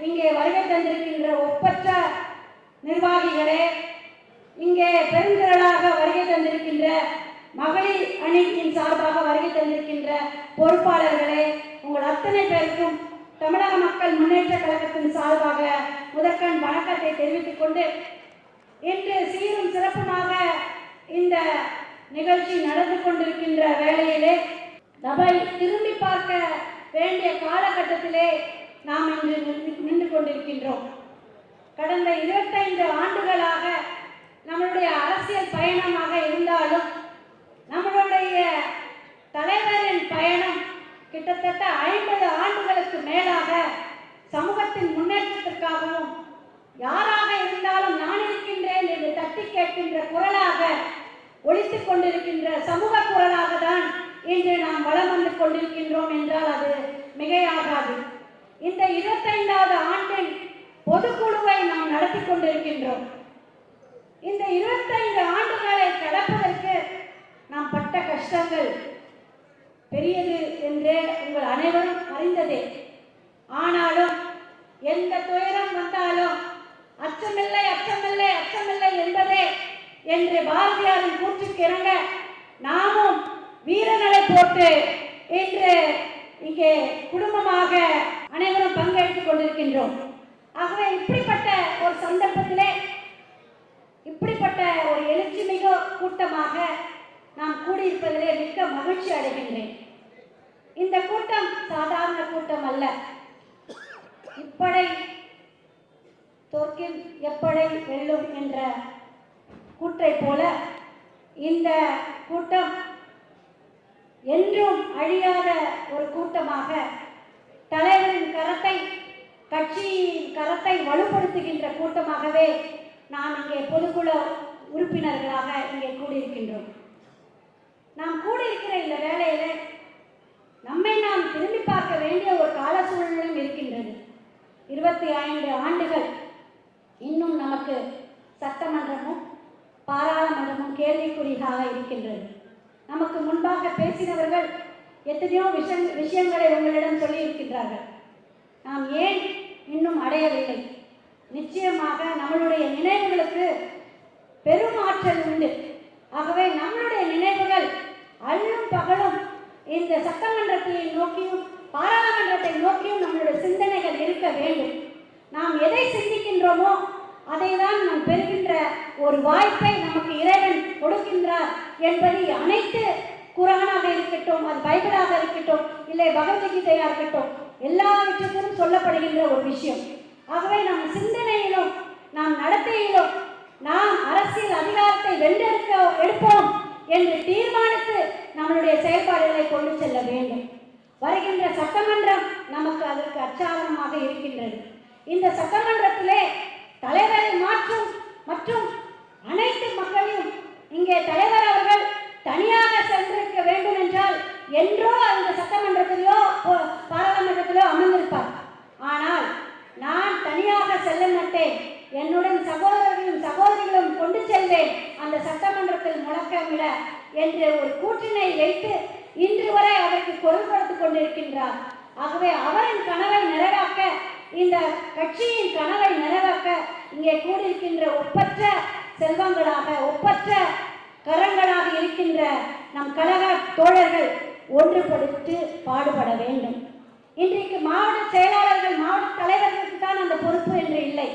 இங்கே வருகை தந்திருக்கின்ற ஒப்பற்ற நிர்வாகிகளே இங்கே பெருந்திரளாக வருகை தந்திருக்கின்ற மகளிர் அணியின் சார்பாக வருகை தந்திருக்கின்ற பொறுப்பாளர்களே உங்கள் அத்தனை பேருக்கும் தமிழக மக்கள் முன்னேற்ற கழகத்தின் சார்பாக முதற்கண் வணக்கத்தை தெரிவித்துக் கொண்டு இன்று சீரும் சிறப்புமாக இந்த நிகழ்ச்சி நடந்து கொண்டிருக்கின்ற வேளையிலே தபை திரும்பி பார்க்க வேண்டிய காலகட்டத்திலே நாம் இன்று நின்று- நின்று கொண்டிருக்கின்றோம். கடந்த இருபத்தைந்து ஆண்டுகளாக நம்மளுடைய அரசியல் பயணமாக இருந்தாலும் நம்மளுடைய தலைவரின் பயணம் கிட்டத்தட்ட ஐம்பது ஆண்டுகளுக்கு மேலாக சமூகத்தின் முன்னேற்றத்திற்காகவும் யாராக இருந்தாலும் நான் இருக்கின்றேன் என்று தட்டி கேட்கின்ற குரலாக ஒழித்துக் கொண்டிருக்கின்ற சமூக குரலாக தான் இன்று நாம் வளம் வந்து கொண்டிருக்கின்றோம் என்றால் அது மிகையாகாது. இந்த இருபத்தைந்தாவது ஆண்டின் பொதுக்குழுவை நாம் நடத்தி கொண்டிருக்கின்றோம். இந்த இருபத்தைந்து ஆண்டுகளை கடப்பதற்கு நாம் பட்ட கஷ்டங்கள் பெரியது என்றே உங்கள் அனைவரும் அறிந்ததே. ஆனாலும் எந்த துயரம் வந்தாலும் அச்சமில்லை அச்சமில்லை அச்சமில்லை என்பதே என்று பாரதியாரின் கூற்றுக்கு இறங்க நாமும் வீரநடை போட்டு இன்று இங்கே கொண்டிருக்கின்றோம் ஆகவே இப்படிப்பட்ட ஒரு சந்தர்ப்பத்திலே இப்படிப்பட்ட ஒரு எழுச்சி மிக கூட்டமாக நாம் கூடியிருப்பதிலே மிக்க மகிழ்ச்சி அடைகின்றேன். இந்த கூட்டம் சாதாரண கூட்டம் அல்ல. இப்படை தோற்கில் எப்படை வெல்லும் என்ற கூற்றை போல இந்த கூட்டம் என்றும் அழியாத ஒரு கூட்டமாக தலைவரின் கரத்தை கட்சியின் கரத்தை வலுப்படுத்துகின்ற கூட்டமாகவே நாம் இங்கே பொதுக்குழு உறுப்பினர்களாக இங்கே கூடியிருக்கின்றோம். நாம் கூடியிருக்கிற இந்த வேலையில நம்மை நாம் திரும்பி பார்க்க வேண்டிய ஒரு கால சூழ்நிலையும் இருக்கின்றது. இருபத்தி ஐந்து ஆண்டுகள் இன்னும் நமக்கு சட்டமன்றமும் பாராளுமன்றமும் கேள்விக்குறியாக இருக்கின்றது. நமக்கு முன்பாக பேசினவர்கள் எத்தனையோ விஷ விஷயங்களை உங்களிடம் சொல்லியிருக்கின்றார்கள். நாம் ஏன் அடையவில்லை. நிச்சயமாக நம்மளுடைய நினைவுகளுக்கு பெரும் ஆற்றல் உண்டு. ஆகவே நம்மளுடைய நினைவுகள் அல்லும் பகலும் இந்த சட்டமன்றத்தை நோக்கியும் பாராளுமன்றத்தை நோக்கியும் நம்மளுடைய சிந்தனைகள் இருக்க வேண்டும். நாம் எதை சிந்திக்கின்றோமோ அதை தான் நாம் பெறுகின்ற ஒரு வாய்ப்பை நமக்கு இறைவன் கொடுக்கின்றார் என்பதை அனைத்து குரானாக இருக்கட்டும் அது பைபிளாக இருக்கட்டும் இல்லை பகவத்கீதையாக இருக்கட்டும் எல்லாவற்றுக்கும் சொல்லப்படுகின்ற ஒரு விஷயம். ஆகவே நம் சிந்தனையிலும் நாம் நடத்தையிலும் நாம் அரசியல் அதிகாரத்தை வென்றெடுக்க எடுப்போம் என்று தீர்மானித்து நம்மளுடைய செயல்பாடுகளை கொண்டு செல்ல வேண்டும். வருகின்ற சட்டமன்றம் நமக்கு அதற்கு அச்சாதனமாக இருக்கின்றது. இந்த சட்டமன்றத்திலே தலைவரை மாற்றும் மற்றும் அனைத்து மக்களையும் இங்கே தலைவர் அவர்கள் தனியாக சென்றிருக்க வேண்டும் என்றால் என்றோ அந்த சட்டமன்றத்திலோ போ- பாராளுமன்றத்திலோ அமர்ந்திருப்பார் ஆனால் நான் தனியாக செல்ல மாட்டேன் என்னுடன் சகோதரர்களும் சகோதரிகளும் கொண்டு செல்வேன். அந்த சட்டமன்றத்தில் முழக்கமிட என்று ஒரு கூற்றினை வைத்து இன்று வரை அதற்கு குரல் கொண்டிருக்கின்றார். ஆகவே அவரின் கனவை நிறைவாக்க இந்த கட்சியின் கனவை நிறைவாக்க இங்கே கூடியிருக்கின்ற ஒப்பற்ற செல்வங்களாக ஒப்பற்ற கரங்களாக இருக்கின்ற நம் கழக தோழர்கள் ஒன்றுபடுத்து பாடுபட வேண்டும். இன்றைக்கு மாவட்ட செயலாளர்கள் மாவட்ட தலைவர்களுக்கு தான் அந்த பொறுப்பு என்று இல்லை.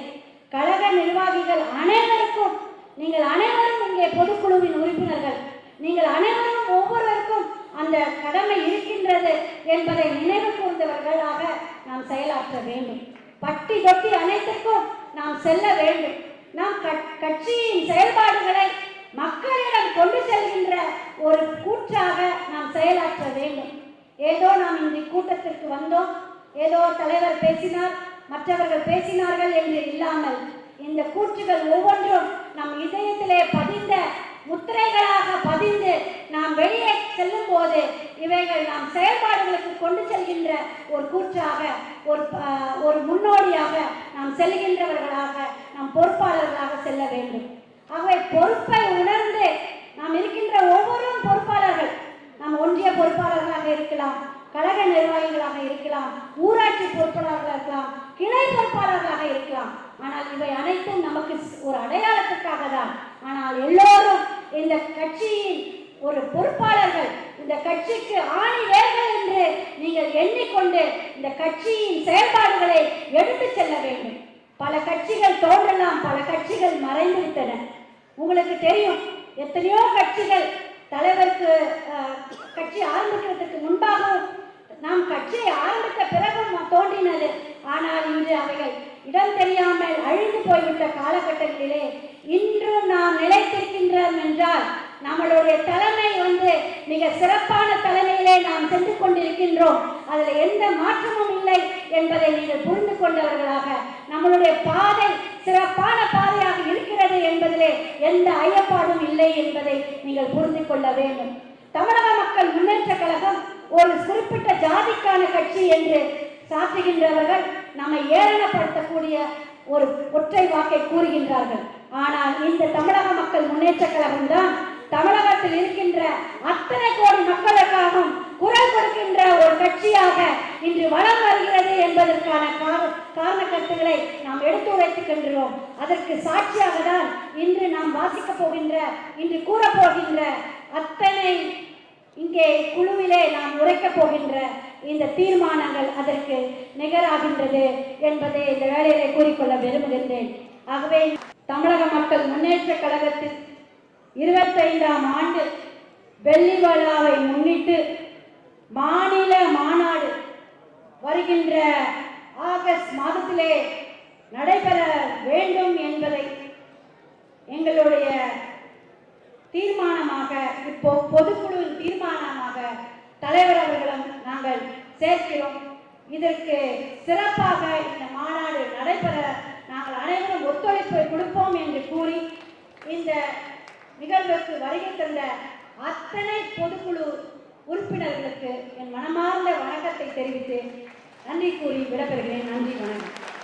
கழக நிர்வாகிகள் அனைவருக்கும் நீங்கள் அனைவரும் இங்கே பொதுக்குழுவின் உறுப்பினர்கள். நீங்கள் அனைவரும் ஒவ்வொருவருக்கும் அந்த கடமை இருக்கின்றது என்பதை நினைவு கூர்ந்தவர்களாக நாம் செயலாற்ற வேண்டும். பட்டி தொட்டி அனைத்துக்கும் நாம் செல்ல வேண்டும். நாம் கட்- கட்சியின் செயல்பாடுகளை மக்களிடம் கொண்டு செல்கின்ற ஒரு கூற்றாக நாம் செயலாற்ற வேண்டும். ஏதோ நாம் இந்த கூட்டத்திற்கு வந்தோம். ஏதோ தலைவர் பேசினார். மற்றவர்கள் பேசினார்கள் என்று இல்லாமல் இந்த கூற்றுகள் ஒவ்வொன்றும் நம் இதயத்திலே பதிந்த முத்திரைகளாக பதிந்து நாம் வெளியே செல்லும் போது இவைகள் நாம் செயல்பாடுகளுக்கு கொண்டு செல்கின்ற ஒரு கூற்றாக ஒரு ஒரு முன்னோடியாக நாம் செல்கின்றவர்களாக நாம் பொறுப்பாளர்களாக செல்ல வேண்டும். ஆகவே பொறுப்பை உணர்ந்து நாம் இருக்கின்ற ஒவ்வொரு பொறுப்பாளர்கள் நாம் ஒன்றிய பொறுப்பாளர்களாக இருக்கலாம் கழக நிர்வாகிகளாக இருக்கலாம் ஊராட்சி பொறுப்பாளர்களாக இருக்கலாம் கிளை பொறுப்பாளர்களாக இருக்கலாம். ஆனால் இவை அனைத்தும் நமக்கு ஒரு அடையாளத்துக்காக தான். ஆனால் எல்லோரும் இந்த கட்சியின் ஒரு பொறுப்பாளர்கள் இந்த கட்சிக்கு ஆணி வேர்கள் என்று நீங்கள் எண்ணிக்கொண்டு இந்த கட்சியின் செயல்பாடுகளை எடுத்து செல்ல வேண்டும். பல கட்சிகள் தோன்றலாம் பல கட்சிகள் மறைந்துவிட்டன. உங்களுக்கு தெரியும் எத்தனையோ கட்சிகள் தலைவருக்கு கட்சி ஆரம்பிக்கிறதுக்கு முன்பாகவும் நாம் கட்சியை ஆரம்பித்த பிறகு தோன்றினது. ஆனால் இன்று அவைகள் இடம் தெரியாமல் அழிந்து போய்விட்ட காலகட்டத்திலே இன்றும் நாம் நிலைத்திருக்கின்றோம் என்றால் நம்மளுடைய தலைமை வந்து மிக சிறப்பான தலைமையிலே நாம் சென்று கொண்டிருக்கின்றோம். அதில் எந்த மாற்றமும் இல்லை என்பதை நீங்கள் புரிந்து கொண்டவர்களாக நம்மளுடைய பாதை சிறப்பான பாதையாக இருக்கிறது என்பதிலே எந்த ஐயப்பாடும் இல்லை என்பதை நீங்கள் புரிந்து கொள்ள வேண்டும். தமிழக மக்கள் முன்னேற்ற ஒரு குறிப்பிட்ட ஜாதிக்கான கட்சி என்று சாற்றுகின்றவர்கள் நம்மை ஏளனப்படுத்தக்கூடிய ஒரு ஒற்றை வாக்கை கூறுகின்றார்கள். ஆனால் இந்த தமிழக மக்கள் முன்னேற்ற கழகம் தான் தமிழகத்தில் இருக்கின்ற அத்தனை கோடி மக்களுக்காகவும் குரல் கொடுக்கின்ற ஒரு கட்சியாக இன்று வளம் வருகிறது என்பதற்கான காரண கருத்துக்களை நாம் எடுத்து எடுத்துரைத்துக்கின்றோம் அதற்கு சாட்சியாக தான் இன்று நாம் வாசிக்கப் போகின்ற இன்று கூறப்போகின்ற அத்தனை இங்கே குழுவிலே நாம் உரைக்கப் போகின்ற இந்த தீர்மானங்கள் அதற்கு நிகராகின்றது என்பதை இந்த வேலையிலே கூறிக்கொள்ள விரும்புகின்றேன். ஆகவே தமிழக மக்கள் முன்னேற்ற கழகத்தில் இருபத்தைந்தாம் ஆண்டு வெள்ளி விழாவை முன்னிட்டு மாநில மாநாடு வருகின்ற ஆகஸ்ட் மாதத்திலே நடைபெற வேண்டும் என்பதை எங்களுடைய தீர்மானமாக இப்போ பொதுக்குழு தீர்மானமாக தலைவர் அவர்களும் நாங்கள் சேர்க்கிறோம். இதற்கு சிறப்பாக இந்த மாநாடு நடைபெற நாங்கள் அனைவரும் ஒத்துழைப்பு கொடுப்போம் என்று கூறி இந்த நிகழ்வுக்கு வருகை தந்த அத்தனை பொதுக்குழு உறுப்பினர்களுக்கு என் மனமார்ந்த வணக்கத்தை தெரிவித்து நன்றி கூறி விடப்பெறுகிறேன் நன்றி வணக்கம்.